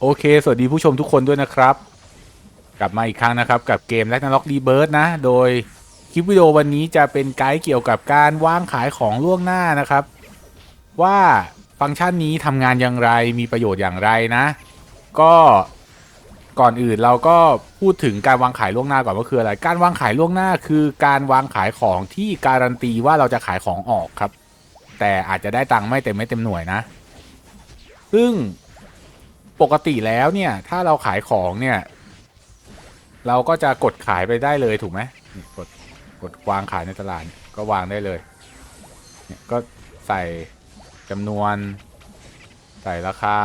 โอเค สวัสดีผู้ชมทุกคนด้วยนะครับ กลับมาอีกครั้งนะครับ กับเกม r a g n a r o k Rebirth นะ โดยคลิปวิดีโอวันนี้จะเป็นไกด์เกี่ยวกับการวางขายของล่วงหน้านะครับ ว่าฟังก์ชันนี้ทำงานอย่างไรมีประโยชน์อย่างไรนะ ก็ก่อนอื่นเราก็พูดถึงการวางขายล่วงหน้าก่อนว่าคืออะไร การวางขายล่วงหน้าคือการวางขายของที่การันตีว่าเราจะขายของออกครับ แต่อาจจะได้ตังค์ไม่เต็มไม่เต็มหน่วยนะ ซึ่ง ปกติแล้วเนี่ย ถ้าเราขายของเนี่ย เราก็จะกดขายไปได้เลยถูกไหมกดกดวางขายในตลาดก็วางได้เลยเนี่ยก็ใส่จำนวน ใส่ราคา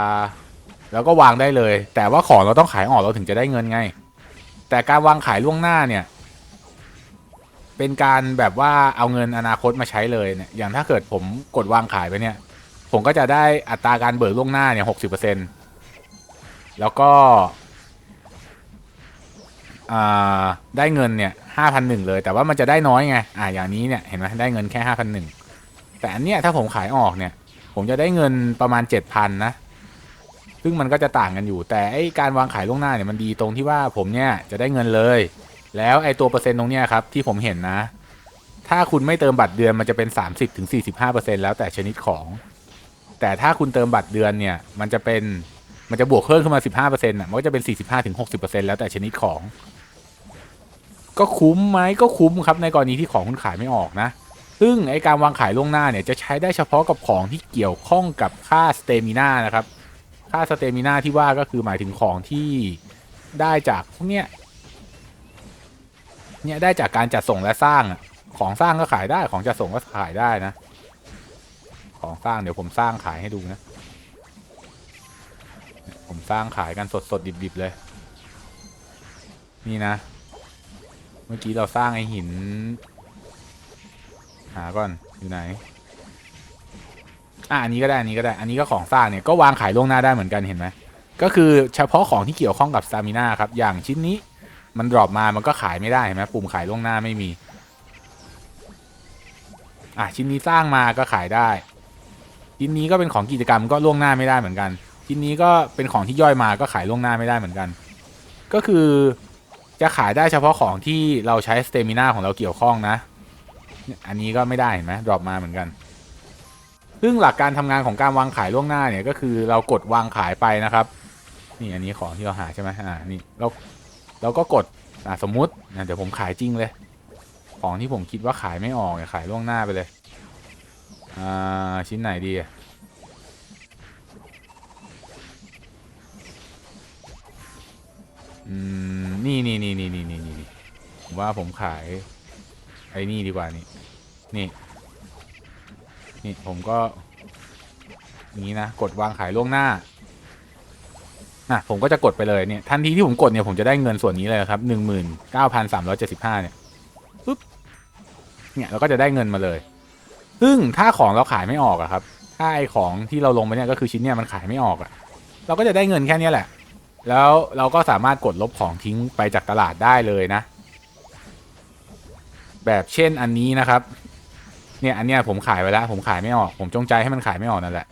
แล้วก็วางได้เลย แต่ว่าของเราต้องขายออกเราถึงจะได้เงินไง แต่การวางขายล่วงหน้าเนี่ย เป็นการแบบว่าเอาเงินอนาคตมาใช้เลยเนี่ยอย่างถ้าเกิดผมกดวางขายไปเนี่ย ผมก็จะได้อัตราการเบิกล่วงหน้าเนี่ยหกสิบเปอร์เซ็นต์ แล้วก็ได้เงินเนี่ยห้าพันหนึ่งเลย แต่ว่ามันจะได้น้อยไง อ่าอย่างนี้เนี่ยเห็นไหมได้เงินแค่ห้าพันหนึ่งแต่อันเนี้ยถ้าผมขายออกเนี่ย ผมจะได้เงินประมาณเจ็ดพันนะ ซึ่งมันก็จะต่างกันอยู่ แต่ไอการวางขายล่วงหน้าเนี่ยมันดีตรงที่ว่าผมเนี่ยจะได้เงินเลย แล้วไอตัวเปอร์เซ็นต์ตรงเนี้ยครับที่ผมเห็นนะ ถ้าคุณไม่เติมบัตรเดือนมันจะเป็น 30-45%แล้วแต่ชนิดของ แต่ถ้าคุณเติมบัตรเดือนเนี่ยมันจะเป็น มันจะบวกเพิ่มขึ้นมา 15%อะมันก็จะเป็น 45-60%แล้วแต่ชนิดของ ก็คุ้มไหมก็คุ้มครับในกรณีที่ของคุณขายไม่ออกนะ ซึ่งไอการวางขายล่วงหน้าเนี่ยจะใช้ได้เฉพาะกับของที่เกี่ยวข้องกับค่าสเตมิน่านะครับ ค่าสเตมิน่าที่ว่าก็คือหมายถึงของที่ได้จากพวกเนี้ยเนี่ยได้จากการจัดส่งและสร้างอะของสร้างก็ขายได้ของจัดส่งก็ขายได้นะ ของสร้างเดี๋ยวผมสร้างขายให้ดูนะ ผมสร้างขายกันสดสดๆดิบๆเลย นี่นะ เมื่อกี้เราสร้างไอหิน หาก่อนอยู่ไหนอะอันนี้ก็ได้อันนี้ก็ได้ อันนี้ก็ของสร้างเนี่ยก็วางขายล่วงหน้าได้เหมือนกันเห็นไหมก็คือเฉพาะของที่เกี่ยวข้องกับสตามิน่าครับ อย่างชิ้นนี้มันดรอปมามันก็ขายไม่ได้เห็นไหมปุ่มขายล่วงหน้าไม่มี อะชิ้นนี้สร้างมาก็ขายได้ ชิ้นนี้ก็เป็นของกิจกรรมก็ล่วงหน้าไม่ได้เหมือนกัน ชิ้นนี้ก็เป็นของที่ย่อยมาก็ขายล่วงหน้าไม่ได้เหมือนกัน ก็คือจะขายได้เฉพาะของที่เราใช้สเตมิน่าของเราเกี่ยวข้องนะ อันนี้ก็ไม่ได้เห็นไหมดรอปมาเหมือนกัน ซึ่งหลักการทำงานของการวางขายล่วงหน้าเนี่ยก็คือเรากดวางขายไปนะครับ นี่อันนี้ของที่เราหาใช่ไหมอ่านี่เราเราก็กดอ่าสมมุตินะเดี๋ยวผมขายจริงเลย ของที่ผมคิดว่าขายไม่ออกเนี่ยขายล่วงหน้าไปเลยอ่าชิ้นไหนดีอะ อืมนี่นี่นี่นี่นี่นี่นี่ผมว่าผมขาย ไอ้นี่ดีกว่านี่นี่ นี่ผมก็อย่างนี้นะกดวางขายล่วงหน้าอะผมก็จะกดไปเลยเนี่ยทันทีที่ผมกดเนี่ยผมจะได้เงินส่วนนี้เลยครับหนึ่งหมื่นเก้าพันสามร้อยเจ็ดสิบห้าเนี่ยปุ๊บเนี่ยเราก็จะได้เงินมาเลย ซึ่งถ้าของเราขายไม่ออกอะครับ ถ้าไอของที่เราลงไปเนี่ยก็คือชิ้นเนี่ยมันขายไม่ออกอะเราก็จะได้เงินแค่นี้แหละ แล้วเราก็สามารถกดลบของทิ้งไปจากตลาดได้เลยนะ แบบเช่นอันนี้นะครับ เนี่ยอันเนี้ยผมขายไว้แล้วผมขายไม่ออก ผมจงใจให้มันขายไม่ออกนั่นแหละ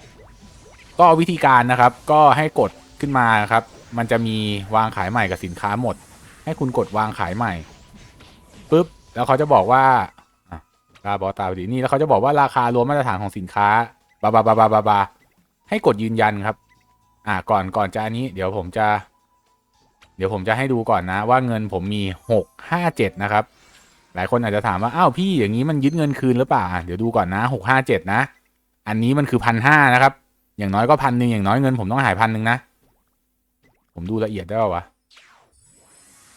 ก็วิธีการนะครับ ก็ให้กดขึ้นมาครับ มันจะมีวางขายใหม่กับสินค้าหมด ให้คุณกดวางขายใหม่ปุ๊บแล้วเขาจะบอกว่าตาบอตาพอดีนี่แล้วเขาจะบอกว่าราคารวมมาตรฐานของสินค้าบาบาบาบาบาบาให้กดยืนยันครับ อ่าก่อนก่อนจะอันนี้เดี๋ยวผมจะ เดี๋ยวผมจะให้ดูก่อนนะ ว่าเงินผมมีหกห้าเจ็ดนะครับ หลายคนอาจจะถามว่าอ้าวพี่อย่างนี้มันยึดเงินคืนหรือเปล่าเดี๋ยวดูก่อนนะหกห้าเจ็ดนะ อันนี้มันคือพันห้านะครับ อย่างน้อยก็พันหนึ่งอย่างน้อยเงินผมต้องหายพันหนึ่งนะ ผมดูละเอียดได้ป่าวะ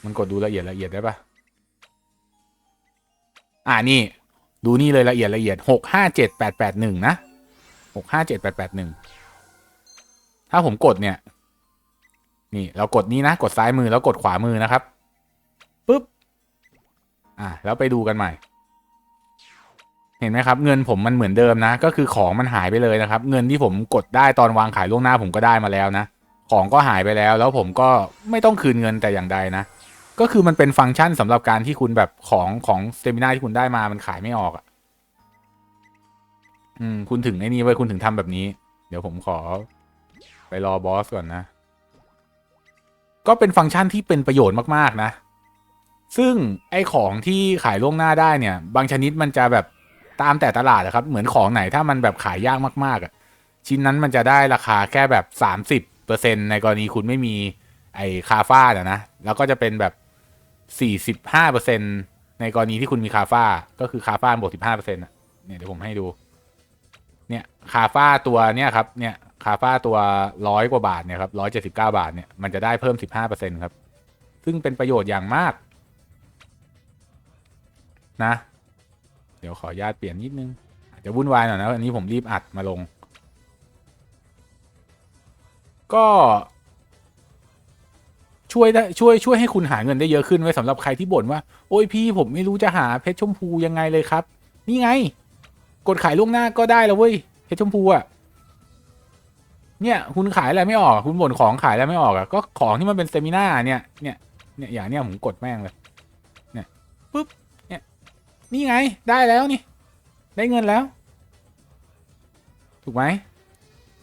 มันกดดูละเอียดละเอียดได้ปะอ่านี่ ดูนี่เลยละเอียดละเอียดหกห้าเจ็ดแปดแปดหนึ่งนะหกห้าเจ็ดแปดแปดหนึ่ง ถ้าผมกดเนี่ย นี่เรากดนี้นะ กดซ้ายมือแล้วกดขวามือนะครับปุ๊บอะแล้วไปดูกันใหม่ เห็นไหมครับ เงินผมมันเหมือนเดิมนะ ก็คือของมันหายไปเลยนะครับ เงินที่ผมกดได้ตอนวางขายล่วงหน้าผมก็ได้มาแล้วนะ ของก็หายไปแล้ว แล้วผมก็ไม่ต้องคืนเงินแต่อย่างใดนะ ก็คือมันเป็นฟังก์ชันสำหรับการที่คุณแบบของของสเตมินาที่คุณได้มามันขายไม่ออกอะ่ะอืมคุณถึงไอ้นี่ไว้ยคุณถึงทำแบบนี้ เดี๋ยวผมขอ ไปรอบอสก่อนนะ ก็เป็นฟังก์ชันที่เป็นประโยชน์มากๆนะ ซึ่งไอของที่ขายล่วงหน้าได้เนี่ย บางชนิดมันจะแบบตามแต่ตลาดอะครับ เหมือนของไหนถ้ามันแบบขายยากมากๆอะชิ้นนั้นมันจะได้ราคาแค่แบบสามสิบเปอร์เซ็นในกรณีคุณไม่มีไอคาฟ้าอะนะ แล้วก็จะเป็นแบบสี่สิบห้าเปอร์เซ็นในกรณีที่คุณมีคาฟ้า ก็คือคาฟ้าบวกสิบห้าเปอร์เซ็นต์เนี่ยเดี๋ยวผมให้ดู เนี่ยคาฟ้าตัวเนี่ยครับ เนี่ย คาฟ้าตัวร้อยกว่าบาทเนี่ยครับร้อยเจ็ดสิบเก้าบาทเนี่ยมันจะได้เพิ่มสิบห้าเปอร์เซ็นครับ ซึ่งเป็นประโยชน์อย่างมาก นะ เดี๋ยวขออนุญาตเปลี่ยนนิดนึงอาจจะวุ่นวายหน่อยนะอันนี้ผมรีบอัดมาลง ก็ช่วยได้ช่วยช่วยให้คุณหาเงินได้เยอะขึ้นไว้สำหรับใครที่บ่นว่า โอ้ยพี่ผมไม่รู้จะหาเพชรชมพูยังไงเลยครับ นี่ไง กดขายล่วงหน้าก็ได้แล้วเว้ยเพชรชมพูอะ เนี่ยคุณขายอะไรไม่ออกคุณบ่นของขายอะไรไม่ออกอะก็ของที่มันเป็นเซมินาเนี่ยเนี่ยเนี่ยอย่างเนี้ยผมกดแม่งเลยเนี่ยปุ๊บเนี่ยนี่ไงได้แล้วนี่ ได้เงินแล้ว ถูกไหม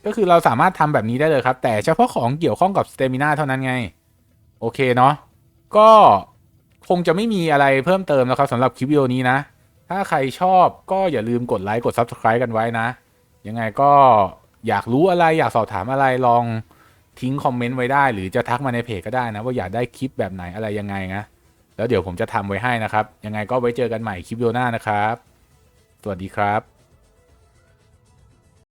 ก็คือเราสามารถทำแบบนี้ได้เลยครับ แต่เฉพาะของเกี่ยวข้องกับสเตมินาเท่านั้นไง โอเคเนาะก็คงจะไม่มีอะไรเพิ่มเติมแล้วครับสำหรับคลิปวิดีโอนี้นะ ถ้าใครชอบก็อย่าลืมกดไลค์กด Subscribe กันไว้นะ ยังไงก็ อยากรู้อะไรอยากสอบถามอะไรลองทิ้งคอมเมนต์ไว้ได้ หรือจะทักมาในเพจก็ได้นะ ว่าอยากได้คลิปแบบไหนอะไรยังไงนะแล้วเดี๋ยวผมจะทำไว้ให้นะครับ ยังไงก็ไว้เจอกันใหม่คลิปโยหน้านะครับ สวัสดีครับ